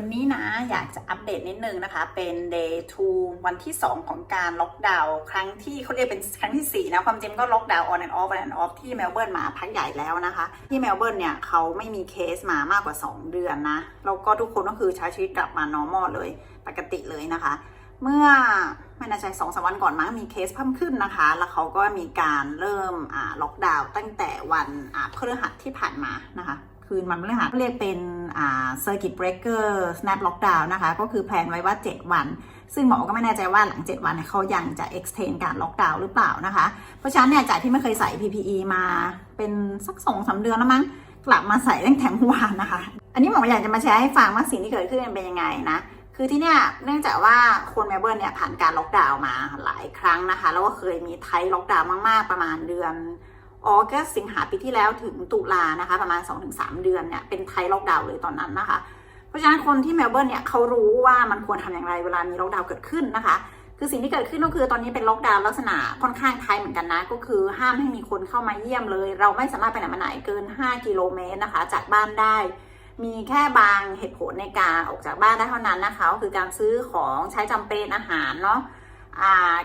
วันนี้นะอยากจะอัปเดตนิดนึงนะคะ เป็น day 2 วันที่ 2 ของการล็อกดาวน์ครั้งที่เขาเรียกเป็นครั้งที่ 4 นะ ความจริงก็ล็อกดาวน์ on and off on and off ที่เมลเบิร์นมาพักใหญ่แล้วนะคะ ที่เมลเบิร์นเนี่ยเขาไม่มีเคสมามากกว่า 2 เดือนนะแล้วก็ทุกคนก็คือใช้ชีวิตกลับมา normal เลยปกติเลยนะคะ เมื่อไม่แน่ใจสองสามวันก่อนมั้งมีเคสเพิ่มขึ้นนะคะ แล้วเขาก็มีการเริ่มล็อกดาวน์ตั้งแต่วันพฤหัสที่ผ่านมานะคะ คืนวันพฤหัสเรียกเป็นอ่า circuit breaker snap lockdown นะคะ ก็คือแพลนไว้ว่า 7 วัน ซึ่งหมอก็ไม่แน่ใจว่าหลัง 7 วันเนี่ยเขายังจะ extend การล็อกดาวน์หรือเปล่านะคะ เพราะฉะนั้นเนี่ยจากที่ไม่เคยใส่ PPE มาเป็นสักสองสาเดือนแล้วมั้งกลับมาใส่ตั้งแต่เมื่อวานนะคะ อันนี้หมออยากจะมาแชร์ให้ฟังว่าสิ่งที่เกิดขึ้นเป็นยังไงนะคือที่เนี่ยเนื่องจากว่าคนเมลเบิร์นเนี่ยผ่านการล็อกดาวน์มาหลายครั้งนะคะ แล้วก็เคยมีไทยล็อกดาวน์มาก ๆ ประมาณเดือน ออกัสสิงหาปีที่แล้วถึงตุลานะคะ ประมาณ 2-3 เดือนเนี่ยเป็นไทยล็อกดาวน์เลยตอนนั้นนะคะ เพราะฉะนั้นคนที่เมลเบิร์นเนี่ยเขารู้ว่ามันควรทำอย่างไรเวลามีล็อกดาวน์เกิดขึ้นนะคะ คือสิ่งที่เกิดขึ้นก็คือตอนนี้เป็นล็อกดาวน์ลักษณะค่อนข้างไทยเหมือนกันนะ ก็คือห้ามให้มีคนเข้ามาเยี่ยมเลย เราไม่สามารถไปไหนมาไหนเกิน 5 กิโลเมตรนะคะ จากบ้านได้ มีแค่บางเหตุผลในการออกจากบ้านได้เท่านั้นนะคะก็คือการซื้อของใช้จำเป็นอาหารเนาะ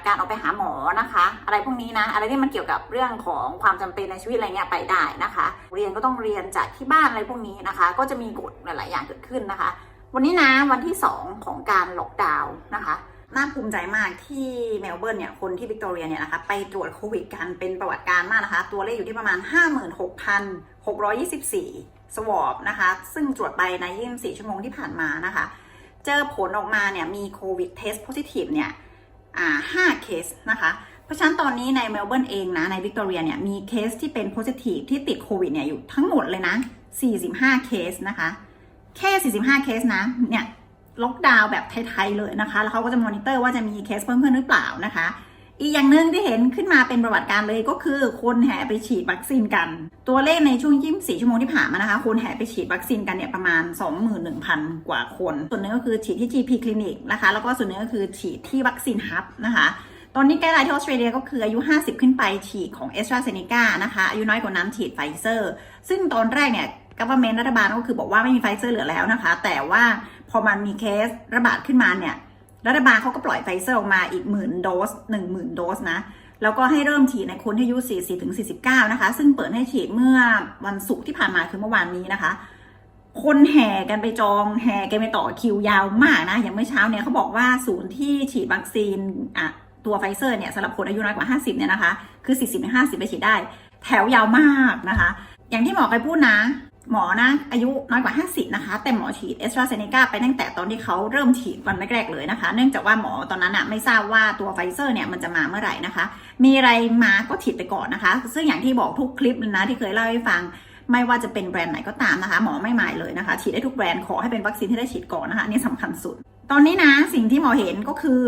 การออกไปหาหมอนะคะ อะไรพวกนี้นะอะไรที่มันเกี่ยวกับเรื่องของความจำเป็นในชีวิตอะไรเงี้ยไปได้นะคะ เรียนก็ต้องเรียนจากที่บ้านอะไรพวกนี้นะคะ ก็จะมีกฎหลาย ๆ อย่างเกิดขึ้นนะคะ วันนี้นะวันที่ 2 ของการล็อกดาวน์นะคะน่าภูมิใจมากที่เมลเบิร์นเนี่ยคนที่วิกตอเรียเนี่ยนะคะไปตรวจโควิดกันเป็นประวัติการมากนะคะ ตัวเลขอยู่ที่ประมาณ 56,624 สวอปนะคะ ซึ่งตรวจไปใน 24 ชั่วโมงที่ผ่านมานะคะ เจอผลออกมาเนี่ยมีโควิดเทสโพซิทีฟเนี่ย อ่า5เคสนะคะ เพราะฉะนั้นตอนนี้ในเมลเบิร์นเองนะ ในวิกตอเรียเนี่ยมีเคสที่เป็นโพซิทีฟที่ติดโควิดเนี่ยอยู่ทั้งหมดเลยนะ 45 เคสนะคะ แค่ 45 เคสนะ เนี่ยล็อกดาวน์แบบไทย ๆ เลยนะคะ แล้วเขาก็จะมอนิเตอร์ว่าจะมีเคสเพิ่มขึ้นหรือเปล่านะคะ อีกอย่างหนึ่งที่เห็นขึ้นมาเป็นประวัติการเลยก็คือคนแห่ไปฉีดวัคซีนกัน ตัวเลขในช่วง 24 ชั่วโมงที่ผ่านมานะคะ คนแห่ไปฉีดวัคซีนกันเนี่ยประมาณ 21,000 กว่าคน ส่วนนึงก็คือฉีดที่ GP คลินิกนะคะ แล้วก็ส่วนนึงก็คือฉีดที่วัคซีนฮับนะคะ ตอนนี้ไกด์ไลน์ที่ออสเตรเลียก็คืออายุ 50 ขึ้นไปฉีดของ a s t r a z เซ e c a นะคะ อายุน้อยกว่านั้นฉีดไฟเซอร์ ซึ่งตอนแรกเนี่ยกัฟเวอร์เมนรัฐบาลก็คือบอกว่าไม่มีไฟเซอร์เหลือแล้วนะคะ แต่ว่าพอมันมีเคสระบาดขึ้นมาเนี่ย รัฐบาลเขาก็ปล่อยไฟเซอร์ออกมาอีกหมื่นโดสหนึ่งหมื่นโดสนะ แล้วก็ให้เริ่มฉีดในคนที่อายุ 40ถึง49 นะคะ ซึ่งเปิดให้ฉีดเมื่อวันศุกร์ที่ผ่านมาคือเมื่อวานนี้นะคะ คนแห่กันไปจองแห่กันไปต่อคิวยาวมากนะ อย่างเมื่อเช้าเนี่ยเขาบอกว่าศูนย์ที่ฉีดวัคซีนอะตัวไฟเซอร์เนี่ยสำหรับคนอายุน้อยกว่า 50 เนี่ยนะคะ คือ 40ถึง50 ไปฉีดได้ แถวยาวมากนะคะ อย่างที่หมอเคยพูดนะ หมอนะอายุน้อยกว่า 50 นะคะ แต่หมอฉีดเอสตราเซเนกาไปตั้งแต่ตอนที่เขาเริ่มฉีดวันแรกๆเลยนะคะ เนื่องจากว่าหมอตอนนั้นอะไม่ทราบว่าตัวไฟเซอร์เนี่ยมันจะมาเมื่อไหร่นะคะ มีอะไรมาก็ฉีดไปก่อนนะคะ ซึ่งอย่างที่บอกทุกคลิปเลยนะที่เคยเล่าให้ฟังไม่ว่าจะเป็นแบรนด์ไหนก็ตามนะคะ หมอไม่หมายเลยนะคะ ฉีดได้ทุกแบรนด์ขอให้เป็นวัคซีนที่ได้ฉีดก่อนนะคะนนี่สำคัญสุด ตอนนี้นะสิ่งที่หมอเห็นก็คือ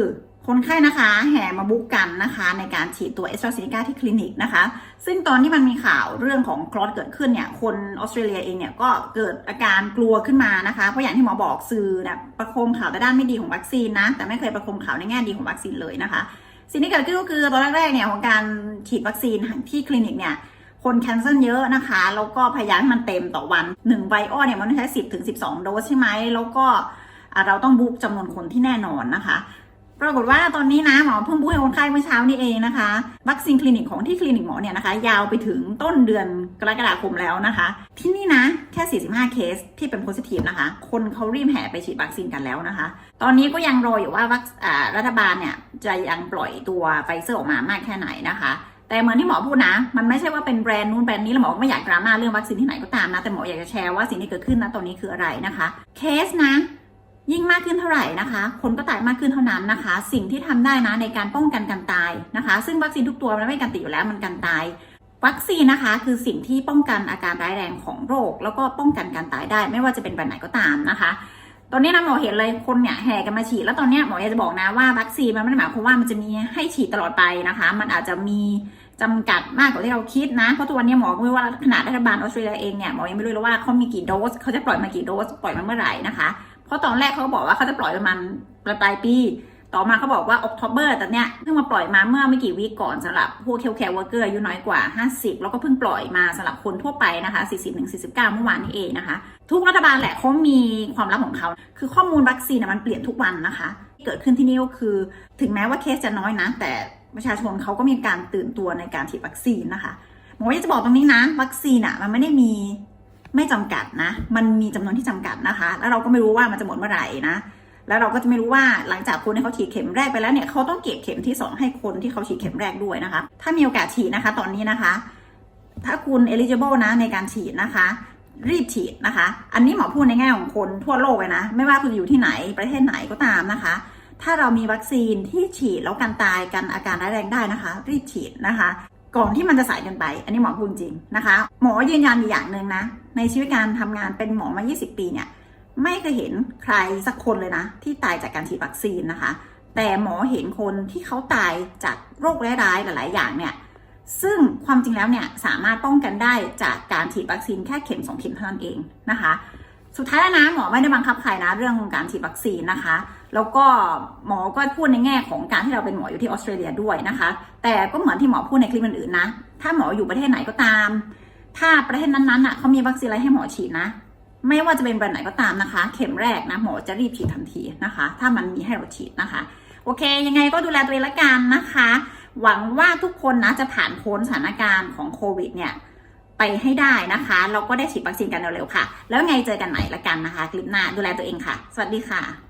คนไข้นะคะแห่มาบุกกันนะคะ ในการฉีดตัวเอสตราเซเนกาที่คลินิกนะคะ ซึ่งตอนที่มันมีข่าวเรื่องของคลอสเกิดขึ้นเนี่ยคนออสเตรเลียเองเนี่ยก็เกิดอาการกลัวขึ้นมานะคะ เพราะอย่างที่หมอบอกสื่อเนี่ยประโคมข่าวแต่ด้านไม่ดีของวัคซีนนะ แต่ไม่เคยประโคมข่าวในแง่ดีของวัคซีนเลยนะคะ สิ่งที่เกิดขึ้นก็คือตอนแรกๆเนี่ยของการฉีดวัคซีนที่คลินิกเนี่ยคนแคนเซิลเยอะนะคะ แล้วก็พยายามให้มันเต็มต่อวัน1ไวออเนี่ยมันใช้ 10ถึง12 โดสใช่ไหมแล้วก็เราต้องบุ๊กจำนวนคนที่แน่นอนนะคะ ปรากฏว่าตอนนี้นะหมอเพิ่งบุ๊กให้คนไข้เมื่อเช้านี้เองนะคะ วัคซีนคลินิกของที่คลินิกหมอเนี่ยนะคะ ยาวไปถึงต้นเดือนกรกฎาคมแล้วนะคะ ที่นี่นะ แค่ 45 เคสที่เป็นโพซิทีฟนะคะ คนเขารีบแห่ไปฉีดวัคซีนกันแล้วนะคะ ตอนนี้ก็ยังรออยู่ว่าวัครัฐบาลเนี่ยจะยังปล่อยตัวไฟเซอร์ออกมามากแค่ไหนนะคะแต่เหมือนที่หมอพูดนะ มันไม่ใช่ว่าเป็นแบรนด์นู้นแบรนด์นี้แล้วหมอไม่อยากดราม่าเรื่องวัคซีนที่ไหนก็ตามนะ แต่หมออยากจะแชร์ว่าสิ่งที่เกิดขึ้นนะตอนนี้คืออะไรนะคะ เคสนะ ยิ่งมากขึ้นเท่าไหร่นะคะ คนก็ตายมากขึ้นเท่านั้นนะคะ สิ่งที่ทำได้นะในการป้องกันการตายนะคะ ซึ่งวัคซีนทุกตัวมันไม่กันติดอยู่แล้วมันกันตาย วัคซีนนะคะ คือสิ่งที่ป้องกันอาการร้ายแรงของโรค แล้วก็ป้องกันการตายได้ ไม่ว่าจะเป็นแบบไหนก็ตามนะคะ ตอนนี้นะหมอเห็นเลยคนเนี่ยแห่กันมาฉีด แล้วตอนเนี้ยหมออยากจะบอกนะว่าวัคซีนมันไม่ได้หมายความว่ามันจะมีให้ฉีดตลอดไปนะคะ มันอาจจะมีจำกัดมากกว่าที่เราคิดนะ เพราะทุกวันนี้หมอก็ไม่ว่าขนาดรัฐบาลออสเตรเลียเองเนี่ยหมอยังไม่รู้เลยว่าเขามีกี่โดสเขาจะปล่อยมากี่โดสปล่อยมาเมื่อไหร่นะคะ เพราะตอนแรกเขาบอกว่าเขาจะปล่อยประมาณปลายปลายปีต่อมาเขาบอกว่า October แต่เนี้ยเพิ่งมาปล่อยมาเมื่อไม่กี่วีก่อนสำหรับพวก healthcare worker อายุน้อยกว่า 50 แล้วก็เพิ่งปล่อยมาสำหรับคนทั่วไปนะคะ 40-49 เมื่อวานนี้เองนะคะ ทุกรัฐบาลแหละเขามีความลับของเขา คือข้อมูลวัคซีนมันเปลี่ยนทุกวันนะคะ เกิดขึ้นที่นี่ก็คือ ถึงแม้ว่าเคสจะน้อยนะ แต่ประชาชนเขาก็มีการตื่นตัวในการฉีดวัคซีนนะคะหมออยากจะบอกตรงนี้นะวัคซีนอะมันไม่ได้มี ไม่จำกัดนะ มันมีจำนวนที่จำกัดนะคะ แล้วเราก็ไม่รู้ว่ามันจะหมดเมื่อไหร่นะ แล้วเราก็จะไม่รู้ว่าหลังจากคนที่เขาฉีดเข็มแรกไปแล้วเนี่ยเขาต้องเก็บเข็มที่ 2 ให้คนที่เขาฉีดเข็มแรกด้วยนะคะ ถ้ามีโอกาสฉีดนะคะ ตอนนี้นะคะ ถ้าคุณ eligible นะในการฉีดนะคะ รีบฉีดนะคะ อันนี้หมอพูดในแง่ของคนทั่วโลกเลยนะ ไม่ว่าคุณจะอยู่ที่ไหนประเทศไหนก็ตามนะคะ ถ้าเรามีวัคซีนที่ฉีดแล้วกันตายกันอาการร้ายแรงได้นะคะ รีบฉีดนะคะ ก่อนที่มันจะสายเกินไป อันนี้หมอพูดจริงนะคะ หมอยืนยันอยู่อย่างหนึ่งนะ ในชีวิตการทำงานเป็นหมอมา 20 ปีเนี่ย ไม่เคยเห็นใครสักคนเลยนะ ที่ตายจากการฉีดวัคซีนนะคะ แต่หมอเห็นคนที่เขาตายจากโรคร้ายๆหลาย ๆ อย่างเนี่ย ซึ่งความจริงแล้วเนี่ยสามารถป้องกันได้จากการฉีดวัคซีนแค่เข็มสองเข็มเท่านั้นเองนะคะ สุดท้ายแล้วนะหมอไม่ได้บังคับใครนะเรื่องการฉีดวัคซีนนะคะ แล้วก็หมอก็พูดในแง่ของการที่เราเป็นหมออยู่ที่ออสเตรเลียด้วยนะคะ แต่ก็เหมือนที่หมอพูดในคลิปอื่นๆนะ ถ้าหมออยู่ประเทศไหนก็ตาม ถ้าประเทศนั้นๆอะเขามีวัคซีนอะไรให้หมอฉีดนะ ไม่ว่าจะเป็นแบรนด์ไหนก็ตามนะคะ เข็มแรกนะหมอจะรีบฉีดทันทีนะคะ ถ้ามันมีให้เราฉีดนะคะ โอเค ยังไงก็ดูแลตัวเองละกันนะคะ หวังว่าทุกคนนะจะผ่านพ้นสถานการณ์ของโควิดเนี่ยไปให้ได้นะคะแล้วก็ได้ฉีดวัคซีนกันเร็วๆค่ะ แล้วไงเจอกันใหม่ละกันนะคะ คลิปหน้าดูแลตัวเองค่ะ สวัสดีค่ะ